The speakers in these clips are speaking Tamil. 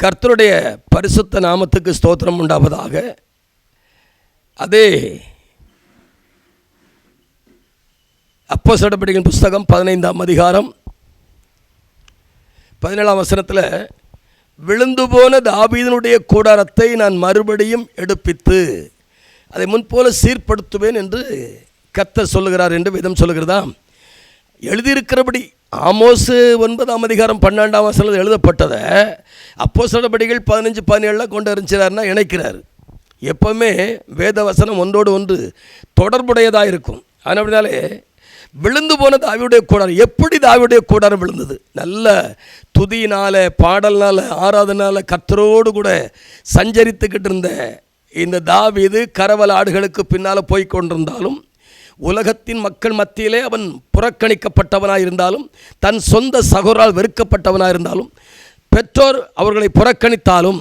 கர்த்தருடைய பரிசுத்த நாமத்துக்கு ஸ்தோத்திரம் உண்டாவதாக. அதே அப்போ சடப்படிகளின் புஸ்தகம் பதினைந்தாம் அதிகாரம் பதினேழாம் வசனத்தில் விழுந்து போன தாபீதனுடைய கூடாரத்தை நான் மறுபடியும் எடுப்பித்து அதை முன்போல சீர்படுத்துவேன் என்று கர்த்தர் சொல்லுகிறார் என்று விதம் சொல்லுகிறதா எழுதியிருக்கிறபடி ஆமோசு ஒன்பதாம் அதிகாரம் பன்னெண்டாம் வசனத்தில் எழுதப்பட்டதை அப்போ சிலபடிகள் பதினஞ்சு பதினேழில் கொண்டு அறிஞ்சிறாருன்னா இணைக்கிறார். எப்போவுமே வேத வசனம் ஒன்றோடு ஒன்று தொடர்புடையதாக இருக்கும். அதனாலே விழுந்து போன தாவியுடைய கூடாரம் எப்படி தாவியுடைய கூடாரம் விழுந்தது? நல்ல துதியினால் பாடல்னால் ஆராதனால் கத்தரோடு கூட சஞ்சரித்துக்கிட்டு இருந்த இந்த தாவி இது கரவல் ஆடுகளுக்கு பின்னால் போய் கொண்டிருந்தாலும் உலகத்தின் மக்கள் மத்தியிலே அவன் புறக்கணிக்கப்பட்டவனாக இருந்தாலும் தன் சொந்த சகோரால் வெறுக்கப்பட்டவனாக இருந்தாலும் பெற்றோர் அவர்களை புறக்கணித்தாலும்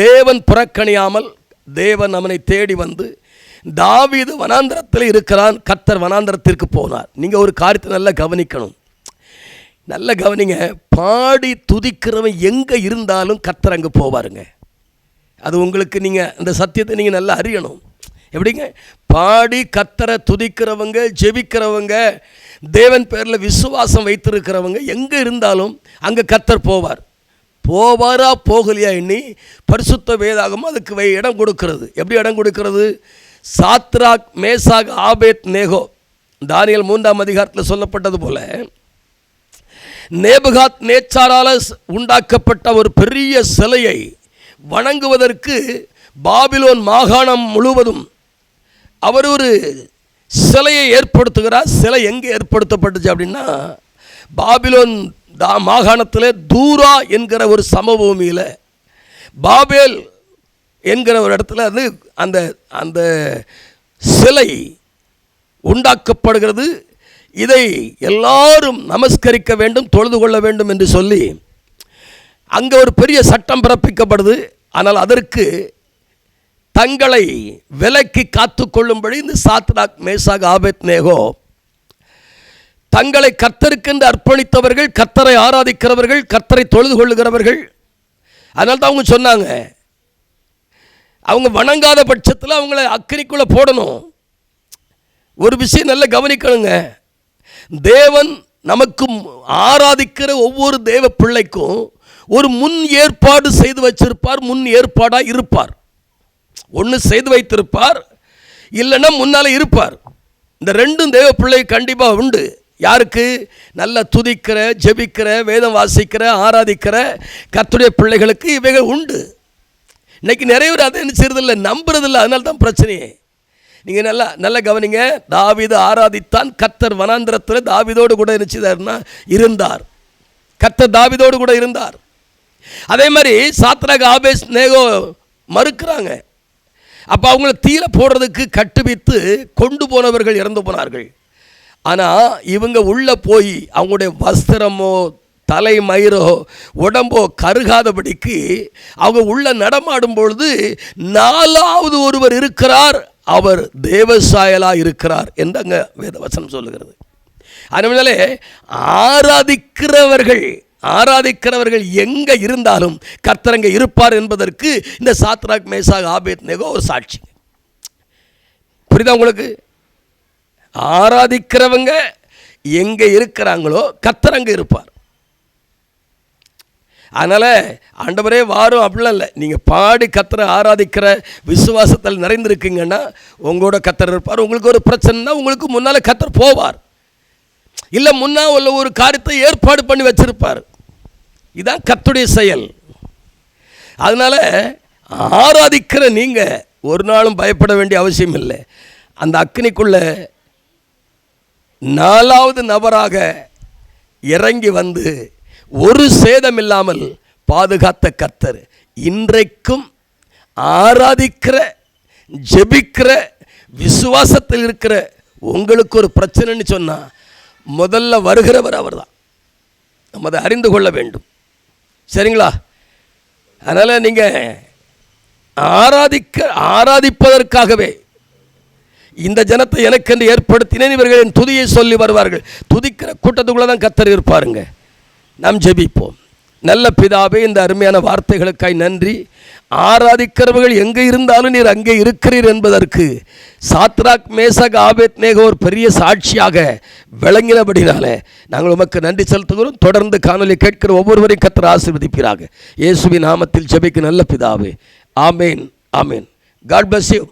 தேவன் புறக்கணியாமல் தேவன் அவனை தேடி வந்து தாவீது வனாந்திரத்தில் இருக்கிறான் கத்தர் வனாந்திரத்திற்கு போனார். நீங்கள் ஒரு காரியத்தை நல்லா கவனிக்கணும். நல்ல கவனிங்க பாடி துதிக்கிறவன் எங்கே இருந்தாலும் கத்தர் அங்கே போவாருங்க. அது உங்களுக்கு நீங்கள் அந்த சத்தியத்தை நீங்கள் நல்லா அறியணும். எப்படிங்க? பாடி கத்தரை துதிக்கிறவங்க ஜெபிக்கிறவங்க தேவன் பேரில் விசுவாசம் வைத்திருக்கிறவங்க எங்கே இருந்தாலும் அங்கே கத்தர் போவார். போவாரா போகலையா எண்ணி பரிசுத்த வேதாகம் அதுக்கு வை இடம் கொடுக்கிறது. எப்படி இடம் கொடுக்கிறது? Shadrach Meshach Abednego. தானியல் மூன்றாம் அதிகாரத்தில் சொல்லப்பட்டது போல நேபுகாத் நேச்சாரால் உண்டாக்கப்பட்ட ஒரு பெரிய சிலையை வணங்குவதற்கு பாபிலோன் மாகாணம் முழுவதும் அவர் ஒரு சிலையை ஏற்படுத்துகிறார். சிலை எங்கே ஏற்படுத்தப்பட்டுச்சு அப்படின்னா பாபிலோன் தா மாகாணத்தில் தூரா என்கிற ஒரு சமபூமியில் பாபேல் என்கிற ஒரு இடத்துல வந்து அந்த அந்த சிலை உண்டாக்கப்படுகிறது. இதை எல்லாரும் நமஸ்கரிக்க வேண்டும் தொழுது கொள்ள வேண்டும் என்று சொல்லி அங்கே ஒரு பெரிய சட்டம் பிறப்பிக்கப்படுது. ஆனால் அதற்கு தங்களை விலக்கி காத்து கொள்ளும்படி இந்த சாத்ராக் மேசாக் ஆபத் நேகோ தங்களை கத்தருக்கென்று அர்ப்பணித்தவர்கள் கத்தரை ஆராதிக்கிறவர்கள் கத்தரை தொழுது கொள்ளுகிறவர்கள் அதனால தான் அவங்க சொன்னாங்க. அவங்க வணங்காத பட்சத்தில் அவங்கள அக்கறிக்குள்ளே போடணும். ஒரு விஷயம் நல்லா கவனிக்கணுங்க. தேவன் நமக்கு ஆராதிக்கிற ஒவ்வொரு தேவ பிள்ளைக்கும் ஒரு முன் ஏற்பாடு செய்து வச்சிருப்பார் முன் ஏற்பாடாக இருப்பார். ஒன்று செய்து வைத்திருப்பார் இல்லைன்னா முன்னால் இருப்பார். இந்த ரெண்டும் தேவ பிள்ளை கண்டிப்பாக உண்டு. யாருக்கு? நல்லா துதிக்கிற ஜெபிக்கிற வேதம் வாசிக்கிற ஆராதிக்கிற கத்துடைய பிள்ளைகளுக்கு இவைகள் உண்டு. இன்னைக்கு நிறைய பேர் அதை நினச்சிருதில்லை நம்புறதில்லை நம்புறதில்ல அதனால தான் பிரச்சனையே. நீங்கள் நல்லா நல்லா கவனிங்க தாவிது ஆராதித்தான் கத்தர் வனாந்திரத்தில் தாவிதோடு கூட நினச்சிதார்னா இருந்தார். கத்தர் தாவிதோடு கூட இருந்தார். அதே மாதிரி சாத்ராக் ஆபேஸ் நேகோ மறுக்கிறாங்க. அப்போ அவங்கள தீல போடுறதுக்கு கட்டுவித்து கொண்டு போனவர்கள் இறந்து போனார்கள். ஆனால் இவங்க உள்ளே போய் அவங்களுடைய வஸ்திரமோ தலை மயிரோ உடம்போ கருகாதபடிக்கு அவங்க உள்ள நடமாடும் பொழுது நாலாவது ஒருவர் இருக்கிறார். அவர் தேவசாயலாக இருக்கிறார் என்று அங்கே வேதவசனம் சொல்லுகிறது. அதனாலே ஆராதிக்கிறவர்கள் ஆராதிக்கிறவர்கள் எங்கே இருந்தாலும் கர்த்தரங்க இருப்பார் என்பதற்கு இந்த சாத்ராக் மேசாக் ஆபேத் நேகோ ஒரு சாட்சி. புரியுதா உங்களுக்கு? ஆராதிக்கிறவங்க எங்கே இருக்கிறாங்களோ கத்தரங்க இருப்பார். அதனால் ஆண்டவரே வாரும் அப்படிலாம் இல்லை. நீங்கள் பாடி கத்தரை ஆராதிக்கிற விசுவாசத்தில் நிறைந்திருக்கீங்கன்னா உங்களோட கத்தர் இருப்பார். உங்களுக்கு ஒரு பிரச்சனைனா உங்களுக்கு முன்னால் கத்தர் போவார். இல்லை முன்னா உள்ள ஒரு காரியத்தை ஏற்பாடு பண்ணி வச்சிருப்பார். இதுதான் கத்துடைய செயல். அதனால் ஆராதிக்கிற நீங்கள் ஒரு நாளும் பயப்பட வேண்டிய அவசியம் இல்லை. அந்த அக்னிக்குள்ள நாலாவது நபராக இறங்கி வந்து ஒரு சேதம் இல்லாமல் பாதுகாத்த கர்த்தர். இன்றைக்கும் ஆராதிக்கிற ஜெபிக்கிற விசுவாசத்தில் இருக்கிற உங்களுக்கு ஒரு பிரச்சனைன்னு சொன்னால் முதல்ல வருகிறவர் அவர்தான். நம்ம அதை அறிந்து கொள்ள வேண்டும். சரிங்களா? அதனால் நீங்கள் ஆராதிக்க ஆராதிப்பதற்காகவே இந்த ஜனத்தை எனக்கென்று ஏற்படுத்தினேன் இவர்கள் என் துதியை சொல்லி வருவார்கள். துதிக்கிற கூட்டத்துக்குள்ளே தான் கத்தர் இருப்பாருங்க. நாம் ஜெபிப்போம். நல்ல பிதாவே இந்த அருமையான வார்த்தைகளுக்காய் நன்றி. ஆராதிக்கிறவர்கள் எங்கே இருந்தாலும் நீர் அங்கே இருக்கிறீர் என்பதற்கு சாத்ராக் மேசக் ஆபேத் நேகோ ஒரு பெரிய சாட்சியாக விளங்கினபடினால நாங்கள் உமக்கு நன்றி செலுத்துகிறோம். தொடர்ந்து காணொலி கேட்கிற ஒவ்வொருவரையும் கத்திர ஆசீர்வதிப்பீராக. இயேசுவின் நாமத்தில் ஜபிக்கு நல்ல பிதாவே. ஆமேன் ஆமேன். God bless you